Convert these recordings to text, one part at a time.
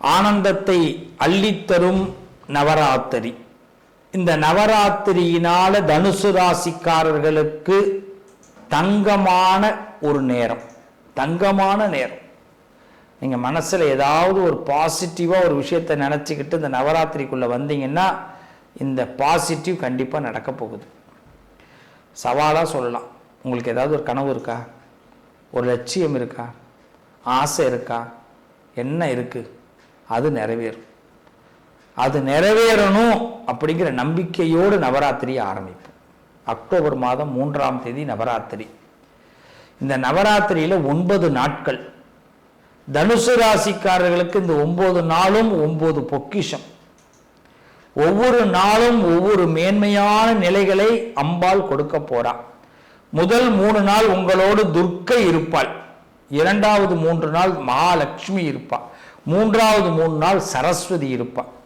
ஆனந்தத்தை அள்ளித்தரும் நவராத்திரி. இந்த நவராத்திரியினால தனுசு ராசிக்காரர்களுக்கு தங்கமான ஒரு நேரம். தங்கமான நேரம். நீங்க மனசுல ஏதாவது ஒரு பாசிட்டிவா ஒரு விஷயத்தை நினைச்சுக்கிட்டு இந்த நவராத்திரிக்குள்ள வந்தீங்கன்னா இந்த பாசிட்டிவ் கண்டிப்பா நடக்க போகுது. சவாலா சொல்லலாம். உங்களுக்கு ஏதாவது ஒரு கனவு இருக்கா? ஒரு லட்சியம் இருக்கா? ஆசை இருக்கா? என்ன இருக்குது அது நிறைவேறும். அது நிறைவேறணும் அப்படிங்கிற நம்பிக்கையோடு நவராத்திரியை ஆரம்பிப்போம். அக்டோபர் மாதம் மூன்றாம் தேதி நவராத்திரி. இந்த நவராத்திரியில் ஒன்பது நாட்கள். தனுசு ராசிக்காரர்களுக்கு இந்த ஒன்பது நாளும் ஒன்பது பொக்கிஷம். ஒவ்வொரு நாளும் ஒவ்வொரு மேன்மையான நிலைகளை அம்பாள் கொடுக்க போறா. முதல் மூணு நாள் உங்களோடு துர்க்கை இருப்பாள். இரண்டாவது மூன்று நாள் மகாலட்சுமி இருப்பாள் மூன்றாவது மூணு நாள் சரஸ்வதி இருப்பாள்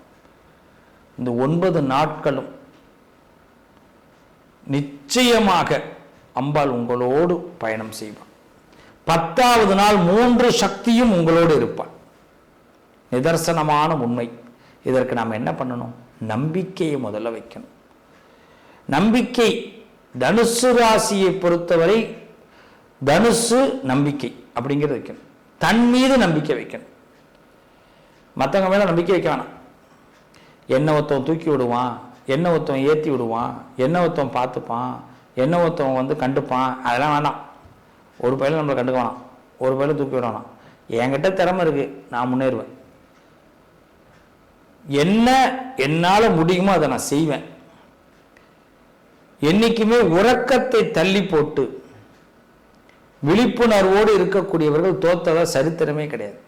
இந்த ஒன்பது நாட்களும் நிச்சயமாக அம்பாள் உங்களோடு பயணம் செய்வாள். பத்தாவது நாள் மூன்று சக்தியும் உங்களோடு இருப்பாள். நிதர்சனமான உண்மை. இதற்கு நாம் என்ன பண்ணணும்? நம்பிக்கையை முதல்ல வைக்கணும். நம்பிக்கை தனுசு ராசியை பொறுத்தவரை தனுசு நம்பிக்கை அப்படிங்கிறது வைக்கணும். தன் மீது நம்பிக்கை வைக்கணும். மற்றவங்க மேலே நம்பிக்கை வைக்க வேணாம். என்ன ஒருத்தவன் தூக்கி விடுவான் என்ன ஒருத்தவன் ஏற்றி விடுவான் என்ன ஒருத்தவன் பார்த்துப்பான் என்ன ஒருத்தவன் வந்து கண்டுப்பான் அதெல்லாம் வேணாம் ஒரு பையன் நம்மளை கண்டுக்க வேணாம். ஒரு பையன் தூக்கி விட வேணாம். என்கிட்ட திறமை இருக்குது நான் முன்னேறுவேன். என்ன என்னால் முடியுமோ அதை நான் செய்வேன். என்னைக்குமே உறக்கத்தை தள்ளி போட்டு விழிப்புணர்வோடு இருக்கக்கூடியவர்கள் தோத்ததாக சரித்திரமே கிடையாது.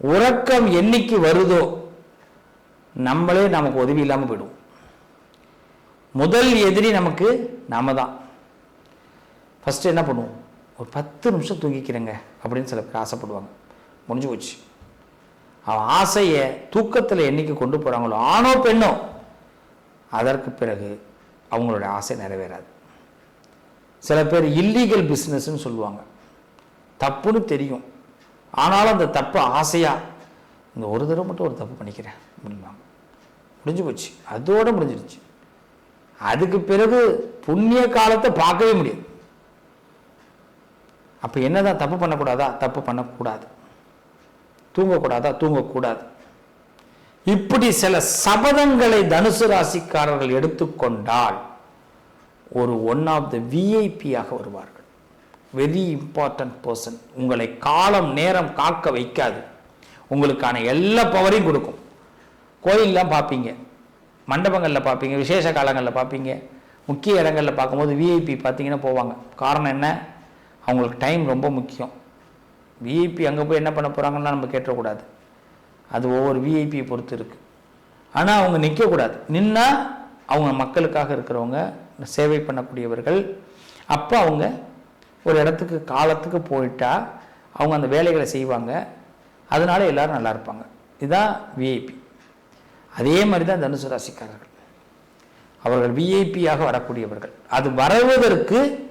உறக்கம் என்னைக்கு வருதோ நம்மளே நமக்கு உதவி இல்லாமல் போயிடுவோம். முதல் எதிரி நமக்கு நாம தான். ஃபஸ்ட்டு என்ன பண்ணுவோம்? ஒரு பத்து நிமிஷம் தூங்கிக்கிறேங்க அப்படின்னு சில பேர் ஆசைப்படுவாங்க. முடிஞ்சு போச்சு. அவன் ஆசையை தூக்கத்தில் என்னைக்கு கொண்டு போகிறாங்களோ ஆணோ பெண்ணோ அதற்கு பிறகு அவங்களுடைய ஆசை நிறைவேறாது. சில பேர் இல்லீகல் பிஸ்னஸ்ன்னு சொல்லுவாங்க. தப்புன்னு தெரியும். ஆனாலும் அந்த தப்பு ஆசையாக இந்த ஒரு தடவை மட்டும் ஒரு தப்பு பண்ணிக்கிறேன். அப்படின்பாங்க முடிஞ்சு போச்சு. அதோட முடிஞ்சிருச்சு. அதுக்கு பிறகு புண்ணிய காலத்தை பார்க்கவே முடியாது. அப்போ என்னதான் தப்பு பண்ணக்கூடாதா? தப்பு பண்ணக்கூடாது. தூங்கக்கூடாதா? தூங்கக்கூடாது. இப்படி சில சபதங்களை தனுசு ராசிக்காரர்கள் எடுத்துக்கொண்டால் ஒரு ஒன் ஆஃப் த விஐபியாக வருவார்கள். வெரி இம்பார்ட்டன்ட் பர்சன் உங்களை காலம் நேரம் காக்க வைக்காது. உங்களுக்கான எல்லா பவரையும் கொடுக்கும். கோயிலெலாம் பார்ப்பீங்க. மண்டபங்களில் பார்ப்பீங்க. விசேஷ காலங்களில் பார்ப்பீங்க. முக்கிய இடங்களில் பார்க்கும்போது விஐபி பார்த்தீங்கன்னா போவாங்க. காரணம் என்ன? அவங்களுக்கு டைம் ரொம்ப முக்கியம். விஐபி அங்கே போய் என்ன பண்ண போகிறாங்கன்னா நம்ம கேட்டக்கூடாது. அது ஒவ்வொரு விஐபியை பொறுத்து இருக்குது ஆனால் அவங்க நிற்கக்கூடாது நின்னால் அவங்க மக்களுக்காக இருக்கிறவங்க சேவை பண்ணக்கூடியவர்கள். அப்போ அவங்க ஒரு இடத்துக்கு காலத்துக்கு போயிட்டா அவங்க அந்த வேலைகளை செய்வாங்க. அதனால எல்லாரும் நல்லா இருப்பாங்க. இதுதான் விஐபி அதே மாதிரி தான் தனுசு ராசிக்காரர்கள். அவர்கள் விஐபியாக வரக்கூடியவர்கள். அது வரவதற்கு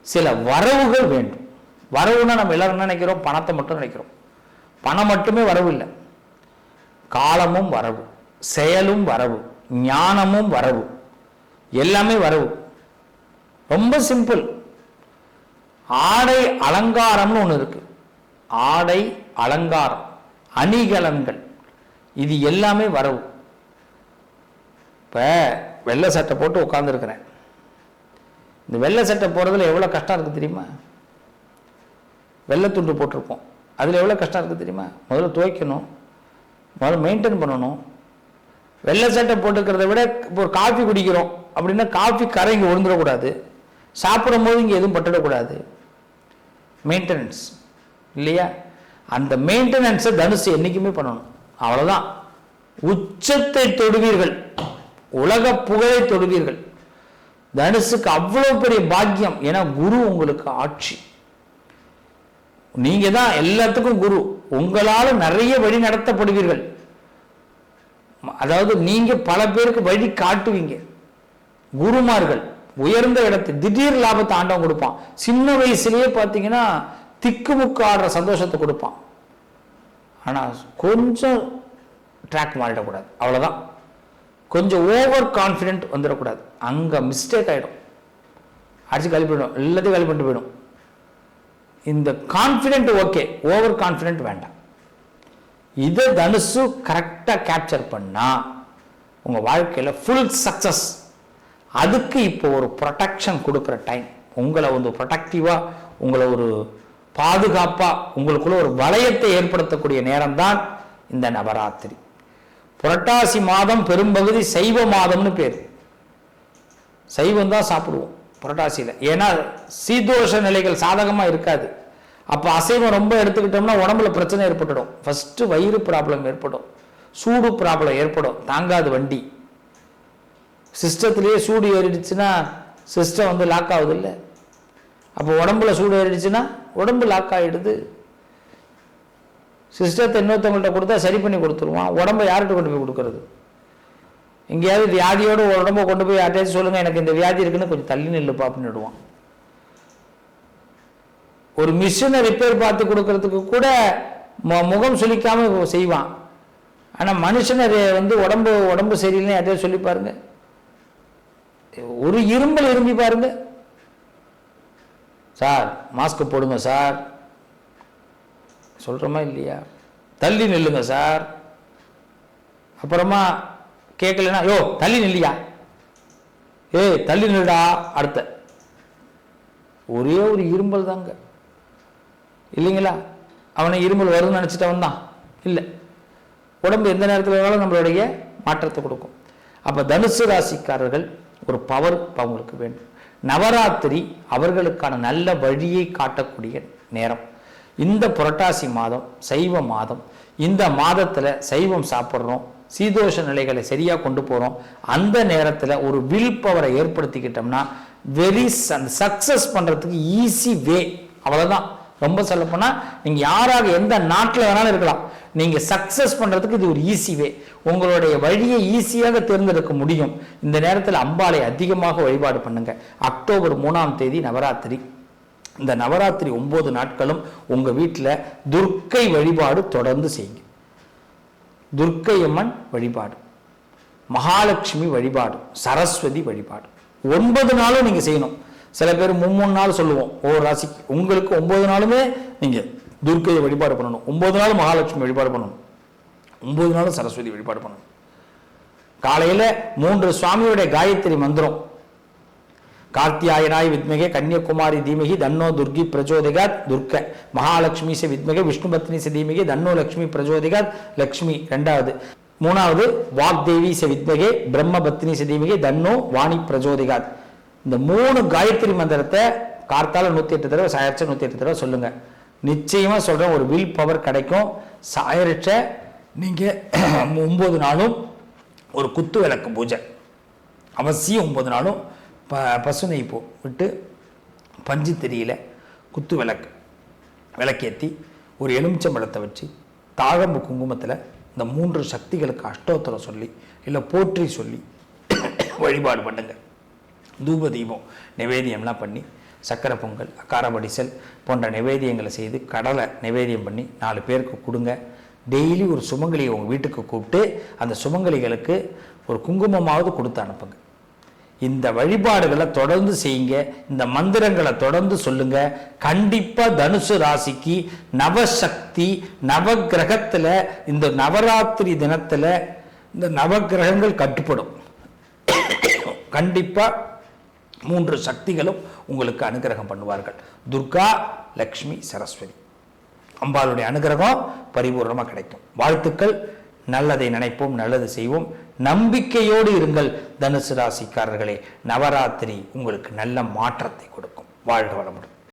சில வரவுகள் வேண்டும். வரவுன்னா நம்ம எல்லாரும் என்ன நினைக்கிறோம்? பணத்தை மட்டும் நினைக்கிறோம். பணம் மட்டுமே வரவு இல்லை. காலமும் வரவு. செயலும் வரவு. ஞானமும் வரவு. எல்லாமே வரவு. ரொம்ப சிம்பிள். ஆடை அலங்காரம்னு ஒன்று இருக்கு. ஆடை அலங்காரம் அணிகலன்கள். இது எல்லாமே வரவு. இப்போ வெள்ளை சட்டை போட்டு உட்காந்துருக்கிறேன் இந்த வெள்ளை சட்டை போகிறதுல எவ்வளோ கஷ்டம் இருக்குது தெரியுமா? வெள்ளை துண்டு போட்டிருப்போம். அதில் எவ்வளோ கஷ்டம் இருக்குது தெரியுமா? முதல்ல துவைக்கணும். முதல்ல மெயின்டைன் பண்ணணும். வெள்ளை சட்டை போட்டுக்கிறத விட இப்போ ஒரு காஃபி குடிக்கிறோம் அப்படின்னா காஃபி கரை இங்கே விழுந்துடக்கூடாது. சாப்பிடும் போது இங்கே எதுவும் பட்டுடக்கூடாது. மெயின்டெனன்ஸ் இல்லையா? அந்த மெயின்டெனன்ஸை தனுசு என்றைக்குமே பண்ணணும். அவ்வளோதான் உச்சத்தை தொடுவீர்கள். உலக புகழை தொடுவீர்கள். தனுசுக்கு அவ்வளோ பெரிய பாக்கியம். ஏன்னா குரு உங்களுக்கு ஆட்சி. நீங்க தான் எல்லாத்துக்கும் குரு. உங்களால நிறைய வழி நடத்தப்படுவீர்கள். அதாவது நீங்க பல பேருக்கு வழி காட்டுவீங்க. குருமார்கள். உயர்ந்த இடத்து திடீர் லாபத்தை ஆண்டவன் கொடுப்பான். சின்ன வயசுலயே பார்த்தீங்கன்னா திக்குமுக்கு ஆடுற சந்தோஷத்தை கொடுப்பான். ஆனால் கொஞ்சம் ட்ராக் மாறிடக்கூடாது. அவ்வளோதான் கொஞ்சம் ஓவர் கான்ஃபிடென்ட் வந்துடக்கூடாது. அங்கே மிஸ்டேக் ஆகிடும் அடிச்சு காலி போயிடும். எல்லாத்தையும் காலி பண்ணிட்டு போயிடும். இந்த கான்ஃபிடென்ட் ஓகே ஓவர் கான்ஃபிடென்ட் வேண்டாம். இதை தனுசு கரெக்டாக கேப்சர் பண்ணால் உங்கள் வாழ்க்கையில் ஃபுல் சக்ஸஸ் அதுக்கு இப்போ ஒரு ப்ரொடெக்ஷன் கொடுக்குற டைம் உங்களை வந்து ப்ரொடக்டிவாக உங்களை ஒரு பாதுகாப்பாக உங்களுக்குள்ள ஒரு வளையத்தை ஏற்படுத்தக்கூடிய நேரம்தான் இந்த நவராத்திரி. புரட்டாசி மாதம் பெரும்பகுதி சைவ மாதம்னு பேர். சைவம் தான் சாப்பிடுவோம் புரட்டாசியில். ஏன்னா சீதோஷ நிலைகள் சாதகமாக இருக்காது. அப்போ அசைவம் ரொம்ப எடுத்துக்கிட்டோம்னா உடம்புல பிரச்சனை ஏற்பட்டுடும். ஃபஸ்ட்டு வயிறு ப்ராப்ளம் ஏற்படும். சூடு ப்ராப்ளம் ஏற்படும். தாங்காது வண்டி. சிஸ்டத்துலேயே சூடு ஏறிடுச்சுன்னா சிஸ்டம் வந்து லாக் ஆகுது இல்லை அப்போ உடம்புல சூடு ஏறிடுச்சுன்னா உடம்பு லாக் ஆகிடுது சிஸ்டத்தை இன்னொருத்தவங்கள்ட்ட கொடுத்தா சரி பண்ணி கொடுத்துருவான். உடம்பை யார்கிட்ட கொண்டு போய் கொடுக்கறது? எங்கேயாவது வியாதியோடு உடம்பை கொண்டு போய் யார்ட்டையாச்சும் சொல்லுங்கள் எனக்கு இந்த வியாதி இருக்குன்னு கொஞ்சம் தள்ளி நில்லுப்பா அப்படின்னு விடுவான். ஒரு மிஷினை ரிப்பேர் பார்த்து கொடுக்கறதுக்கு கூட மு- முகம் சொல்லிக்காமல் செய்வான். ஆனால் மனுஷனை வந்து உடம்பு உடம்பு சரியில்லைன்னு யார்ட்டையாவது சொல்லி பாருங்கள் ஒரு இரும்பல் இரும்பி பாருங்க. சார் மாஸ்க் போடுங்க சார். சொல்கிறோமா இல்லையா? தள்ளி நில்லுங்க சார். அப்புறமா கேட்கலன்னா யோ தள்ளி நில்லையா? ஏய் தள்ளி நில்லுடா அடுத்த. ஒரே ஒரு இரும்பல் தாங்க. இல்லைங்களா? அவனை இரும்பல் வரும்னு நினச்சிட்டு வந்தான் இல்லை. உடம்பு எந்த நேரத்தில் வேணாலும் நம்மளுடைய மாற்றத்தை கொடுக்கும். அப்போ தனுசு ராசிக்காரர்கள் ஒரு பவர் அவங்களுக்கு வேண்டும். நவராத்திரி அவர்களுக்கான நல்ல வழியை காட்டக்கூடிய நேரம். இந்த புரட்டாசி மாதம் சைவ மாதம் இந்த மாதத்தில் சைவம் சாப்பிட்றோம் சீதோஷ நிலைகளை சரியாக கொண்டு போகிறோம் அந்த நேரத்தில் ஒரு வில் பவரை ஏற்படுத்திக்கிட்டோம்னா வெரி சக்ஸஸ் பண்ணுறதுக்கு ஈஸி வே அவ்வளோதான் ரொம்ப சொல்லப்போனால் நீங்கள் யாராக எந்த நாட்டில் வேணாலும் இருக்கலாம். நீங்கள் சக்ஸஸ் பண்ணுறதுக்கு இது ஒரு ஈஸி வே உங்களுடைய வழியை ஈஸியாக தேர்ந்தெடுக்க முடியும். இந்த நேரத்தில் அம்பாளை அதிகமாக வழிபாடு பண்ணுங்க. அக்டோபர் மூணாம் தேதி நவராத்திரி. இந்த நவராத்திரி ஒன்பது நாட்களும் உங்கள் வீட்டில் துர்க்கை வழிபாடு தொடர்ந்து செய்யுங்க. துர்க்கை அம்மன் வழிபாடு. மகாலட்சுமி வழிபாடு. சரஸ்வதி வழிபாடு. ஒன்பது நாளும் நீங்கள் செய்யணும். சில பேர் மும்மூணு நாள் சொல்லுவோம் ஒவ்வொரு ராசிக்கு. உங்களுக்கு ஒன்பது நாளுமே நீங்கள் துர்க்கையை வழிபாடு பண்ணணும். ஒன்பது நாள் மகாலட்சுமி வழிபாடு பண்ணணும். ஒன்பது நாளும் சரஸ்வதி வழிபாடு பண்ணணும். காலையில் மூன்று சுவாமியுடைய காயத்ரி மந்திரம். கார்த்தியாயனாய் வித்மகே கன்னியகுமாரி தீமகி தன்னோ துர்கி பிரஜோதிகாத் துர்க்க. மகாலட்சுமி ச வித்மகே விஷ்ணு பத்னி ச தீமகி தன்னோ லக்ஷ்மி பிரஜோதிகாத் லக்ஷ்மி ரெண்டாவது. மூணாவது வாக்தேவி ச வித்மகே பிரம்ம பத்னி ச தீமகி தன்னோ வாணி பிரஜோதிகாத். இந்த மூணு காயத்ரி மந்திரத்தை கார்த்தால நூற்றி எட்டு தடவை சாயரிச்ச நூற்றி எட்டு தடவை சொல்லுங்க. நிச்சயமாக சொல்கிறேன் ஒரு வில் பவர் கிடைக்கும். சாயரிச்ச நீங்கள் ஒம்பது நாளும் ஒரு குத்து விளக்கு பூஜை. அவசியம் ஒம்பது நாளும் ப பசு நெய் பூ விட்டு பஞ்சு திரியில் குத்து விளக்கு விளக்கேற்றி ஒரு எலுமிச்சம்பழத்தை வச்சு தாழம்பு குங்குமத்தில் இந்த மூன்று சக்திகளுக்கு அஷ்டோத்தரம் சொல்லி இல்லை போற்றி சொல்லி வழிபாடு பண்ணுங்கள் தூப தீபம் நிவேதியம்லாம் பண்ணி சக்கரை பொங்கல் அக்காரபடிசல் போன்ற நிவேதியங்களை செய்து கடலை நிவேதியம் பண்ணி நாலு பேருக்கு கொடுங்க. டெய்லி ஒரு சுமங்கலியை உங்கள் வீட்டுக்கு கூப்பிட்டு அந்த சுமங்கலிகளுக்கு ஒரு குங்குமமாவது கொடுத்து அனுப்புங்க. இந்த வழிபாடுகளை தொடர்ந்து செய்யுங்க. இந்த மந்திரங்களை தொடர்ந்து சொல்லுங்க. கண்டிப்பாக தனுசு ராசிக்கு நவசக்தி நவகிரகத்தில் இந்த நவராத்திரி தினத்தில் இந்த நவகிரகங்கள் கட்டுப்படும். கண்டிப்பாக மூன்று சக்திகளும் உங்களுக்கு அனுகிரகம் பண்ணுவார்கள். துர்கா லக்ஷ்மி சரஸ்வதி. அம்பாளுடைய அனுகிரகம் பரிபூர்ணமாக கிடைக்கும். வாழ்த்துக்கள். நல்லதை நினைப்போம் நல்லது செய்வோம். நம்பிக்கையோடு இருங்கள் தனுசு ராசிக்காரர்களே. நவராத்திரி உங்களுக்கு நல்ல மாற்றத்தை கொடுக்கும். வாழ்க வளமுடன்.